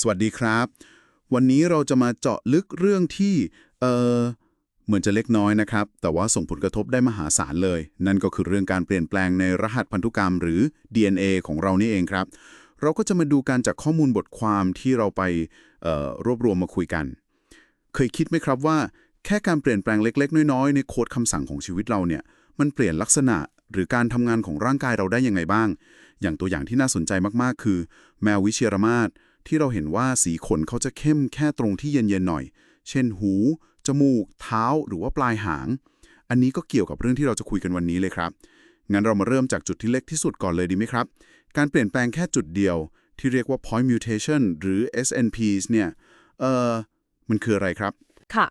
สวัสดีครับ วันนี้เราจะมาเจาะลึกเรื่องที่เออเหมือนจะเล็กน้อยนะครับ แต่ว่าส่งผลกระทบได้มหาศาลเลย นั่นก็คือเรื่องการเปลี่ยนแปลงในรหัสพันธุกรรมหรือ DNA ของเรานี่เองครับ เราก็จะมาดูการจากข้อมูลบทความที่เราไปเอ่อรวบรวมมาคุยกัน เคยคิดไหมครับว่า แค่การเปลี่ยนแปลงเล็ก ๆ น้อยๆ ในโค้ดคำสั่งของชีวิตเราเนี่ยมันเปลี่ยนลักษณะหรือการทำงานของร่างกายเราได้ยังไงบ้าง อย่างตัวอย่างที่น่าสนใจมากๆ คือ แมววิเชียรมาศ ที่เราเห็นว่าสีขนเขาจะเข้มแค่ตรงที่เย็นๆหน่อย เช่นหู จมูก เท้า หรือว่าปลายหาง อันนี้ก็เกี่ยวกับเรื่องที่เราจะคุยกันวันนี้เลยครับ งั้นเรามาเริ่มจากจุดที่เล็กที่สุดก่อนเลยดีไหมครับ การเปลี่ยนแปลงแค่จุดเดียว ที่เรียกว่า point mutation หรือ SNPs เนี่ย เอ่อมันคืออะไรครับ ค่ะ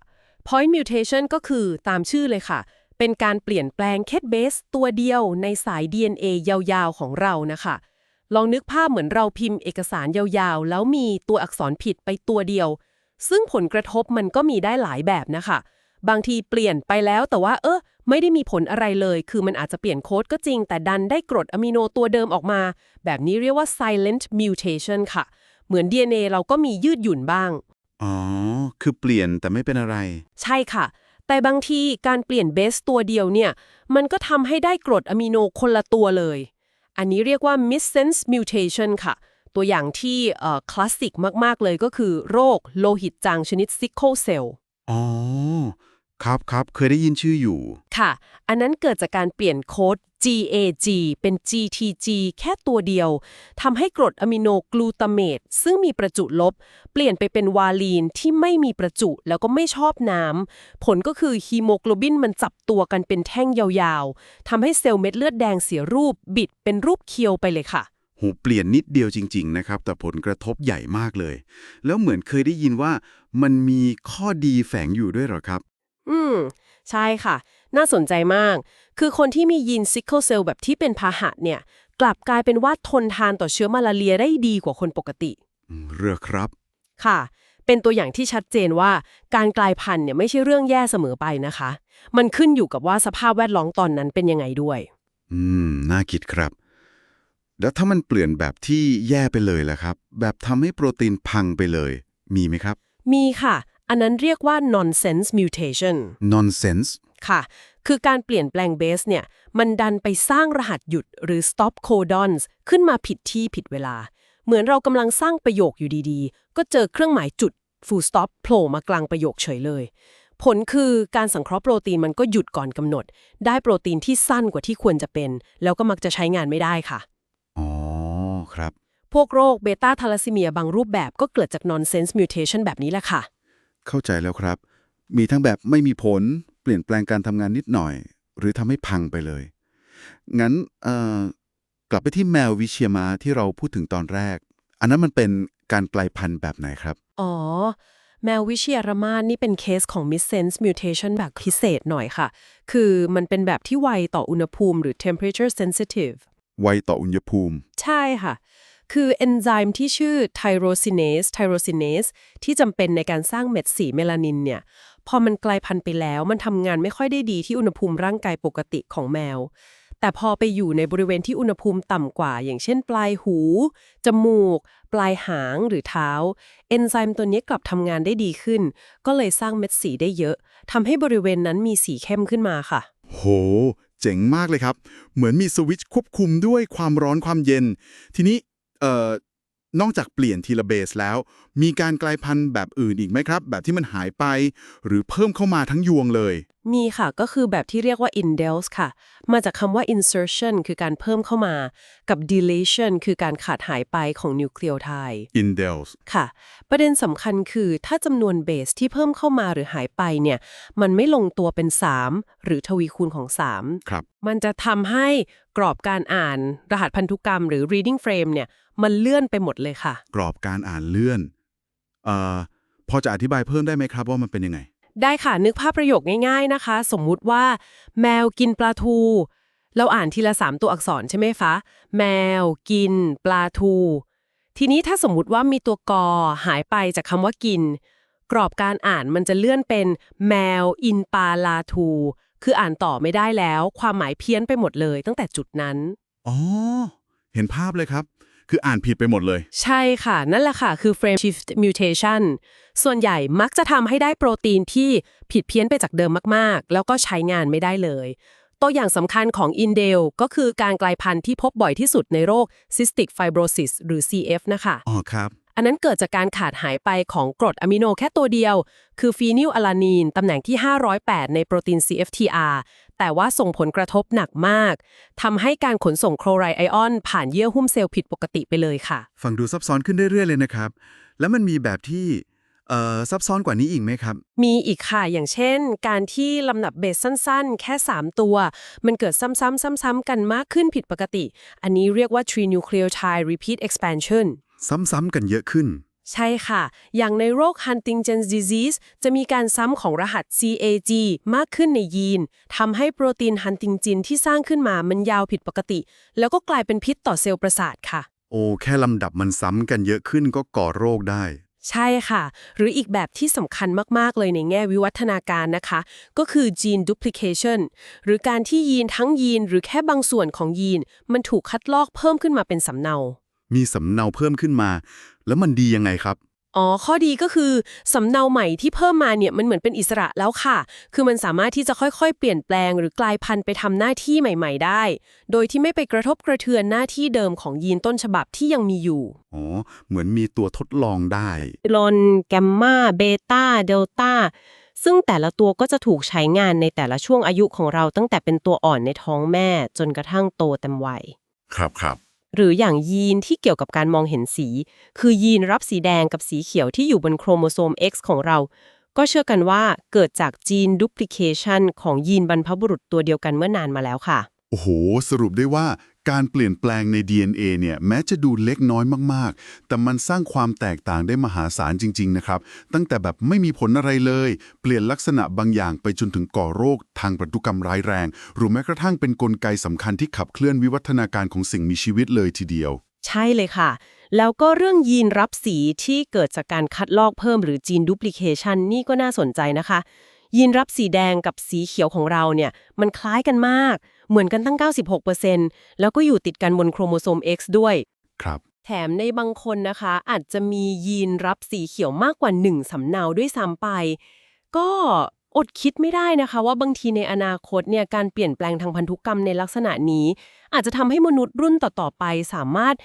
point mutation ก็คือตามชื่อเลยค่ะ เป็นการเปลี่ยนแปลงแค่เบสตัวเดียวในสาย DNA ยาวๆของเรานะคะ ลองนึกภาพเหมือนเราพิมพ์เอกสารยาวๆ แล้วมีตัวอักษรผิดไปตัวเดียว ซึ่งผลกระทบมันก็มีได้หลายแบบนะคะ บางทีเปลี่ยนไปแล้วแต่ว่า เออไม่ได้มีผลอะไรเลย คือมันอาจจะเปลี่ยนโค้ดก็จริง แต่ดันได้กรดอะมิโนตัวเดิมออกมา แบบนี้เรียกว่า silent mutation ค่ะ เหมือน DNA เราก็มียืดหยุ่นบ้าง อ๋อ คือเปลี่ยนแต่ไม่เป็นอะไร ใช่ค่ะ แต่บางทีการเปลี่ยนเบสตัวเดียวเนี่ย มันก็ทำให้ได้กรดอะมิโนคนละตัวเลย อันนี้เรียกว่า missense mutation ค่ะ ตัวอย่างที่คลาสสิกมาก ๆ เลยก็คือโรคโลหิตจางชนิด sickle cell อ๋อ ครับครับเคยได้ยินชื่ออยู่ ค่ะ อันนั้นเกิดจากการเปลี่ยนโค้ด GAG เป็น GTG แค่ตัวเดียวทำให้กรดอะมิโนกลูตาเมตซึ่งมีประจุลบ เปลี่ยนไปเป็นวาลีนที่ไม่มีประจุแล้วก็ไม่ชอบน้ำผลก็คือฮีโมโกลบินมันจับตัวกันเป็นแท่งยาวๆทำให้เซลล์เม็ดเลือดแดงเสียรูปบิดเป็นรูปเคียวไปเลยค่ะหูเปลี่ยนนิดเดียวจริง ๆ นะครับ แต่ผลกระทบใหญ่มากเลย แล้วเหมือนเคยได้ยินว่ามันมีข้อดีแฝงอยู่ด้วยเหรอครับ อืม ใช่ค่ะ น่าสนใจมาก คือคนที่มียีนซิกเกิลเซลแบบที่เป็นพาหะเนี่ย กลับกลายเป็นว่าทนทานต่อเชื้อมาลาเรียได้ดีกว่าคนปกติอืมเรือครับ ค่ะ เป็นตัวอย่างที่ชัดเจนว่าการกลายพันธุ์เนี่ยไม่ใช่เรื่องแย่เสมอไปนะคะ มันขึ้นอยู่กับว่าสภาพแวดล้อมตอนนั้นเป็นยังไงด้วย อืม น่าคิดครับ แล้วถ้ามันเปลี่ยนแบบที่แย่ไปเลยล่ะครับ แบบทำให้โปรตีนพังไปเลย มีไหมครับ มีค่ะ อันนั้นเรียกว่า nonsense mutation nonsense ค่ะ คือการเปลี่ยนแปลงเบสเนี่ย มันดันไปสร้างรหัสหยุดหรือ stop codons ขึ้นมาผิดที่ผิดเวลา เหมือนเรากำลังสร้างประโยคอยู่ดีๆ ก็เจอเครื่องหมายจุด full stop โผล่มากลางประโยคเฉยเลย ผลคือการสังเคราะห์โปรตีนมันก็หยุดก่อนกำหนด ได้โปรตีนที่สั้นกว่าที่ควรจะเป็น แล้วก็มักจะใช้งานไม่ได้ค่ะ อ๋อ ครับ พวกโรคเบต้าทาลัสซีเมียบางรูปแบบก็เกิดจาก nonsense mutation แบบนี้แหละค่ะ เข้าใจแล้วครับ มีทั้งแบบไม่มีผล เปลี่ยนแปลงการทำงานนิดหน่อย หรือทำให้พังไปเลย งั้นเอ่อกลับไปที่แมววิเชียมาที่เราพูดถึงตอนแรก อันนั้นมันเป็นการกลายพันธุ์แบบไหนครับ อ๋อ แมววิเชียรมาศนี่เป็นเคสของ missense mutation แบบพิเศษหน่อยค่ะ คือมันเป็นแบบที่ไวต่ออุณหภูมิหรือ temperature sensitive ไวต่ออุณหภูมิ ใช่ค่ะ คือเอนไซม์ที่ชื่อ tyrosinase tyrosinase ที่จำเป็นในการสร้างเม็ดสีเมลานินเนี่ยพอมันกลายพันธุ์ไปแล้วมันทำงานไม่ค่อยได้ดีที่อุณหภูมิร่างกายปกติของแมว แต่พอไปอยู่ในบริเวณที่อุณหภูมิต่ำกว่า อย่างเช่น ปลายหู จมูก ปลายหางหรือเท้า เอนไซม์ตัวนี้กลับทำงานได้ดีขึ้น ก็เลยสร้างเม็ดสีได้เยอะทำให้บริเวณนั้นมีสีเข้มขึ้นมาค่ะ โห เจ๋งมากเลยครับ เหมือนมีสวิตช์ควบคุมด้วยความร้อนความเย็น ทีนี้ เอ่อนอกจากเปลี่ยนทีละเบสแล้ว มีการกลายพันธุ์แบบอื่นอีกไหมครับ แบบที่มันหายไป หรือเพิ่มเข้ามาทั้งยวงเลยมีค่ะก็คือแบบที่เรียกว่า indels ค่ะ มาจากคำว่า insertion คือการเพิ่มเข้ามา กับ deletion คือการขาดหายไปของนิวเคลียไทด์ indels ค่ะ ประเด็นสำคัญคือถ้าจำนวนเบสที่เพิ่มเข้ามาหรือหายไปเนี่ย มันไม่ลงตัวเป็น 3 หรือทวีคูณของ 3 ครับ มันจะทำให้กรอบการอ่านรหัสพันธุกรรมหรือ reading frame เนี่ย มันเลื่อนไปหมดเลยค่ะ กรอบการอ่านเลื่อน เอ่อ พอจะอธิบายเพิ่มได้ไหมครับว่ามันเป็นยังไง ได้ค่ะ นึกภาพประโยคง่ายๆนะคะ สมมุติว่า แมวกินปลาทู เราอ่านทีละสามตัวอักษรใช่ไหมคะแมวกิน ปลาทู ทีนี้ถ้าสมมุติว่ามีตัวกอหายไปจากคำว่ากิน กรอบการอ่านมันจะเลื่อนเป็น แมวอินปลาลาทู คืออ่านต่อไม่ได้แล้ว ความหมายเพี้ยนไปหมดเลยตั้งแต่จุดนั้นอ๋อเห็นภาพเลยครับ คืออ่านผิดไปหมดเลย ใช่ค่ะ นั่นแหละค่ะ คือ frame shift mutation ส่วนใหญ่มักจะทำให้ได้โปรตีนที่ผิดเพี้ยนไปจากเดิมมากๆ แล้วก็ใช้งานไม่ได้เลย ตัวอย่างสำคัญของอินเดลก็คือการกลายพันธุ์ที่พบบ่อยที่สุดในโรค cystic fibrosis หรือ CF นะคะอ๋อครับอันนั้นเกิดจากการขาดหายไปของกรดอะมิโนแค่ตัวเดียว คือฟีนิลอะลานีนตำแหน่งที่ 508 ในโปรตีน CFTR แต่ว่าส่งผลกระทบหนักมากทำให้การขนส่งโคลไรด์ไอออน ผ่านเยื่อหุ้มเซลล์ผิดปกติไปเลยค่ะ ฟังดูซับซ้อนขึ้นเรื่อยๆเลยนะครับ แล้วมันมีแบบที่เอ่อซับซ้อนกว่านี้อีกไหมครับ มีอีกค่ะ อย่างเช่น การที่ลำดับเบสสั้นๆ แค่ 3 ตัว มันเกิดซ้ำๆซ้ำๆกันมากขึ้นผิดปกติ อันนี้เรียกว่า trinucleotide repeat expansion ซ้ำๆกันเยอะขึ้น ใช่ค่ะ อย่างในโรค Huntington's disease จะมีการซ้ำของรหัส CAG มากขึ้นในยีน ทำให้โปรตีนฮันติงจินที่สร้างขึ้นมามันยาวผิดปกติ แล้วก็กลายเป็นพิษต่อเซลล์ประสาทค่ะ โอ้ แค่ลำดับมันซ้ำกันเยอะขึ้นก็ก่อโรคได้ ใช่ค่ะ หรืออีกแบบที่สำคัญมาก ๆ เลยในแง่วิวัฒนาการนะคะ ก็คือ gene duplication หรือการที่ยีนทั้งยีนหรือแค่บางส่วนของยีน มันถูกคัดลอกเพิ่มขึ้นมาเป็นสำเนา มีสำเนาเพิ่มขึ้นมา แล้วมันดียังไงครับ อ๋อ ข้อดีก็คือ สำเนาใหม่ที่เพิ่มมาเนี่ยมันเหมือนเป็นอิสระแล้วค่ะ คือมันสามารถที่จะค่อยๆ เปลี่ยนแปลงหรือกลายพันธุ์ไปทำหน้าที่ใหม่ ๆ ได้ โดยที่ไม่ไปกระทบกระเทือนหน้าที่เดิมของยีนต้นฉบับที่ยังมีอยู่ อ๋อ เหมือนมีตัวทดลองได้ลนแกมมาเบต้าเดลต้าซึ่งแต่ละตัวก็จะถูกใช้งานในแต่ละช่วงอายุของเราตั้งแต่เป็นตัวอ่อนในท้องแม่จนกระทั่งโตเต็มวัย ครับครับ หรืออย่างยีนที่เกี่ยวกับการมองเห็นสี คือยีนรับสีแดงกับสีเขียวที่อยู่บนโครโมโซม X ของเรา ก็เชื่อกันว่าเกิดจากจีนดูพลิเคชันของยีนบรรพบุรุษตัวเดียวกันเมื่อนานมาแล้วค่ะ โอ้โห สรุปได้ว่าการเปลี่ยนแปลงใน DNA เนี่ยแม้จะดูเล็กน้อยมาก ๆ แต่มันสร้างความแตกต่างได้มหาศาลจริง ๆ นะครับ ตั้งแต่แบบไม่มีผลอะไรเลย เปลี่ยนลักษณะบางอย่างไปจนถึงก่อโรคทางพันธุกรรมร้ายแรง หรือแม้กระทั่งเป็นกลไกสำคัญที่ขับเคลื่อนวิวัฒนาการของสิ่งมีชีวิตเลยทีเดียว ใช่เลยค่ะ แล้วก็เรื่องยีนรับสีที่เกิดจากการคัดลอกเพิ่มหรือจีนดูพลิเคชันนี่ก็น่าสนใจนะคะ ยีนรับสีแดงกับสีเขียวของเราเนี่ยมันคล้ายกันมาก เหมือนกันตั้ง 96%แล้วก็อยู่ติดกันบนโครโมโซม X ด้วย ครับ แถมในบางคนนะคะ อาจจะมียีนรับสีเขียวมากกว่า 1สำเนาด้วยซ้ำไป ก็อดคิดไม่ได้นะคะ ว่าบางทีในอนาคตเนี่ยการเปลี่ยนแปลงทางพันธุกรรมในลักษณะนี้ อาจจะทำให้มนุษย์รุ่นต่อ ๆ ไปสามารถ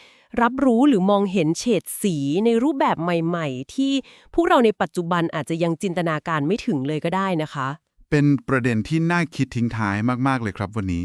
รับรู้หรือมองเห็นเฉดสีในรูปแบบใหม่ ๆ ที่พวกเราในปัจจุบันอาจจะยังจินตนาการไม่ถึงเลยก็ได้นะคะ เป็นประเด็นที่น่าคิดทิ้งท้ายมาก ๆ เลยครับวันนี้